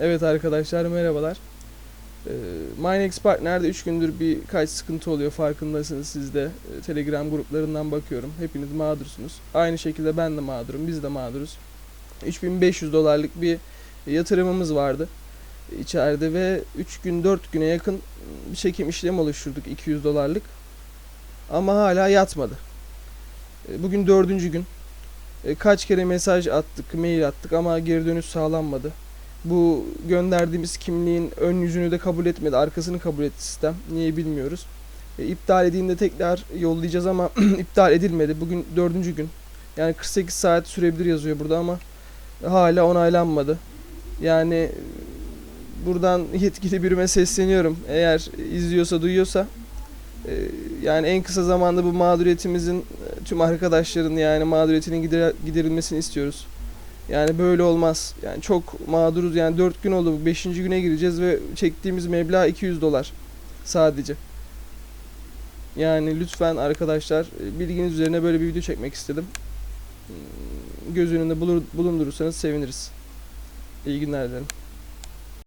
Evet arkadaşlar merhabalar. Ee, Minex Partner'de 3 gündür birkaç sıkıntı oluyor farkındasınız siz de. Ee, Telegram gruplarından bakıyorum. Hepiniz mağdursunuz. Aynı şekilde ben de mağdurum. Biz de mağduruz. 3500 dolarlık bir yatırımımız vardı içeride ve 3 gün 4 güne yakın bir çekim işlemi oluşturduk 200 dolarlık. Ama hala yatmadı. Ee, Bugün dördüncü gün. E, Kaç kere mesaj attık, mail attık ama geri dönüş sağlanmadı. Bu gönderdiğimiz kimliğin ön yüzünü de kabul etmedi, arkasını kabul etti sistem. Niye bilmiyoruz. E, iptal edildiğinde tekrar yollayacağız ama iptal edilmedi. Bugün dördüncü gün. Yani 48 saat sürebilir yazıyor burada ama hala onaylanmadı. Yani buradan yetkili birime sesleniyorum. Eğer izliyorsa, duyuyorsa e, yani en kısa zamanda bu mağduriyetimizin e, tüm arkadaşların yani mağduriyetinin gider- giderilmesini istiyoruz. Yani böyle olmaz. Yani çok mağduruz. Yani 4 gün oldu. 5. güne gireceğiz ve çektiğimiz meblağ 200 dolar sadece. Yani lütfen arkadaşlar e, bilginiz üzerine böyle bir video çekmek istedim. Hmm, Göz önünde bulundurursanız seviniriz. İyi günler dilerim.